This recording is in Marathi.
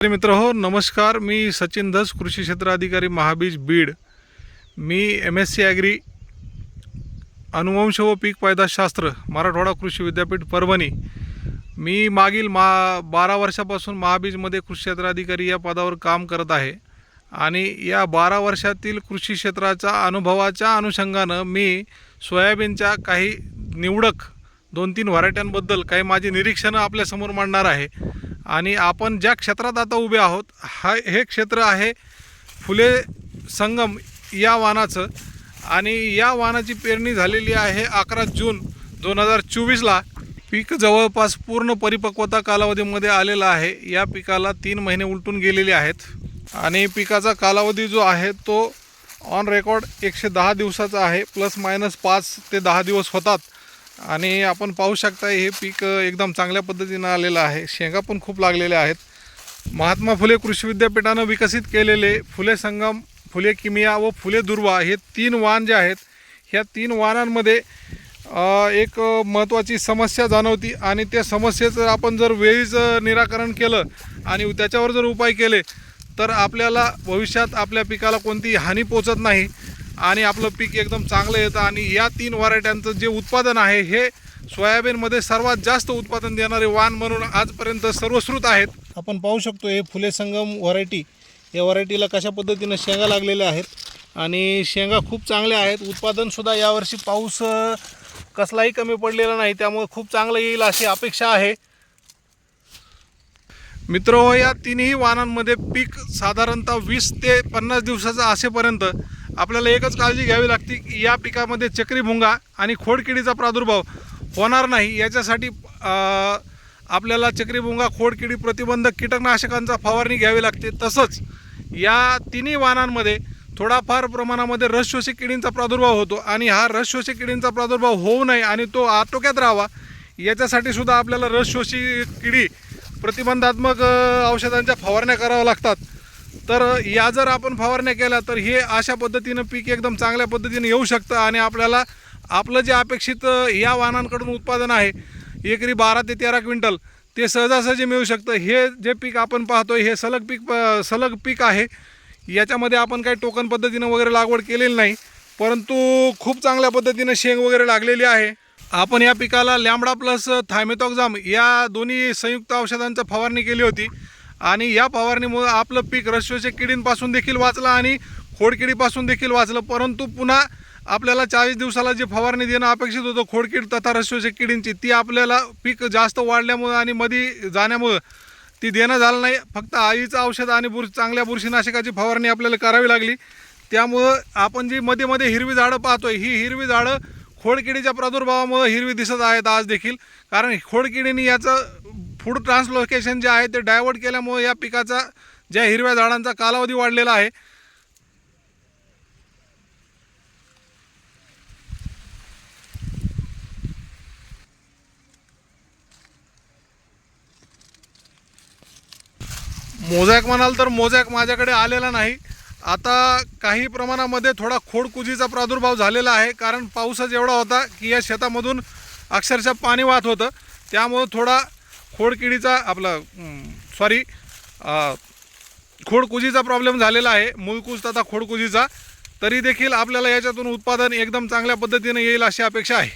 मित्र हो नमस्कार. मी सचिन धस कृषी क्षेत्र अधिकारी महाबीज बीड. मी एम एस सी ॲग्री अनुवंश व पीक पैदाशास्त्र मराठवाडा कृषी विद्यापीठ परभणी. मी मागील मा बारा वर्षापासून महाबीजमध्ये कृषी क्षेत्र अधिकारी या पदावर काम करत आहे. आणि या बारा वर्षातील कृषी क्षेत्राच्या अनुभवाच्या अनुषंगानं मी सोयाबीनच्या काही निवडक दोन तीन व्हरायट्यांबद्दल काही माझी निरीक्षणं आपल्यासमोर मांडणार आहे. आणि आपण ज्या क्षेत्रात आता उभे आहोत हा हे क्षेत्र आहे फुले संगम या वानाचं. आणि या वानाची पेरणी झालेली आहे अकरा जून दोन हजार चोवीसला. पीक जवळपास पूर्ण परिपक्वता कालावधीमध्ये आलेलं आहे. या पिकाला तीन महिने उलटून गेलेले आहेत. आणि पिकाचा कालावधी जो आहे तो ऑन रेकॉर्ड एकशे दहा दिवसाचा आहे प्लस मायनस पाच ते दहा दिवस होतात. आणि आपण पाहू शकता हे पीक एकदम चांगल्या पद्धतीनं आलेलं आहे. शेंगा पण खूप लागलेल्या आहेत. महात्मा फुले कृषी विद्यापीठानं विकसित केलेले फुले संगम फुले किमिया व फुले दुर्वा हे तीन वाण जे आहेत ह्या तीन वाणांमध्ये एक महत्त्वाची समस्या जाणवती आणि त्या समस्येचं आपण जर वेळीच निराकरण केलं आणि त्याच्यावर जर उपाय केले तर आपल्याला भविष्यात आपल्या पिकाला कोणतीही हानी पोचत नाही. आणि आपलं पीक एकदम चांगलं येतं आणि या तीन व्हरायट्यांचं जे उत्पादन आहे हे सोयाबीनमध्ये सर्वात जास्त उत्पादन देणारे वाण म्हणून आजपर्यंत सर्वश्रुत आहेत. आपण पाहू शकतो हे फुले संगम व्हरायटी. या व्हरायटीला कशा पद्धतीनं शेंगा लागलेल्या आहेत आणि शेंगा खूप चांगल्या आहेत. उत्पादनसुद्धा यावर्षी पाऊस कसलाही कमी पडलेला नाही त्यामुळे खूप चांगलं येईल अशी अपेक्षा आहे. मित्र या तिन्ही वाहनांमध्ये पीक साधारणतः वीस ते पन्नास दिवसाचं असेपर्यंत आपल्याला एकच काळजी घ्यावी लागते की या पिकामध्ये चक्रीभुंगा आणि खोडकिडीचा प्रादुर्भाव होणार नाही. याच्यासाठी आपल्याला चक्रीभुंगा खोडकिडी प्रतिबंधक कीटकनाशकांचा फवारणी घ्यावी लागते. तसंच या तिन्ही वाहनांमध्ये थोडाफार प्रमाणामध्ये रसशोषी किडींचा प्रादुर्भाव होतो आणि हा रसशोषी किडींचा प्रादुर्भाव होऊ नये आणि तो आटोक्यात राहावा याच्यासाठी सुद्धा आपल्याला रसशोषी किडी प्रतिबंधात्मक औषधांच्या फवारण्या कराव्या लागतात. तर या जर आपण फवारण्या केल्या तर हे अशा पद्धतीनं पीक एकदम चांगल्या पद्धतीने येऊ शकतं आणि आपल्याला आपलं जे अपेक्षित या वाहनांकडून उत्पादन आहे एकरी बारा ते तेरा क्विंटल ते सहजासहजी मिळू शकतं. हे जे पीक आपण पाहतो हे सलग पीक सलग पीक आहे. याच्यामध्ये आपण काही टोकन पद्धतीनं वगैरे लागवड केलेली नाही परंतु खूप चांगल्या पद्धतीनं शेंग वगैरे लागलेली आहे. आपण या पिकाला लॅमडा प्लस थायमेथॉक्झाम या दोन्ही संयुक्त औषधांचं फवारणी केली होती. आणि या फवारणीमुळं आपलं पीक रसशोषक किडींपासून देखील वाचलं आणि खोडकिडीपासून देखील वाचलं. परंतु पुन्हा आपल्याला चाळीस दिवसाला जी फवारणी देणं अपेक्षित होतं खोडकीड तथा रसशोषक किडींची ती आपल्याला पीक जास्त वाढल्यामुळं आणि मध्ये जाण्यामुळं ती देणं झालं नाही. फक्त आईचं औषध आणि बुर चांगल्या बुरशीनाशकाची फवारणी आपल्याला करावी लागली. त्यामुळं आपण जी मध्ये मध्ये हिरवी झाडं पाहतोय ही हिरवी झाडं खोडकिडीच्या प्रादुर्भावामुळं हिरवी दिसत आहेत आज देखील. कारण खोडकिडीने याचं फूड ट्रान्सलोकेशन जे आहे ते डायवर्ट केल्यामुळे या पिकाचा ज्या हिरव्या झाडांचा कालावधी वाढलेला आहे. मोजॅक म्हणाल तर मोजॅक माझ्याकडे आलेला नाही. आता काही प्रमाणामध्ये थोडा खोडकुजीचा प्रादुर्भाव झालेला आहे कारण पाऊसच एवढा होता की या शेतामधून अक्षरशः पाणी वाहत होतं. त्यामुळं थोडा खोडकिडीचा आपला सॉरी खोडकुजीचा प्रॉब्लेम झालेला आहे. मूळकुज तथा खोडकुजीचा. तरी देखील आपल्याला याच्यातून उत्पादन एकदम चांगल्या पद्धतीने येईल अशी अपेक्षा आहे.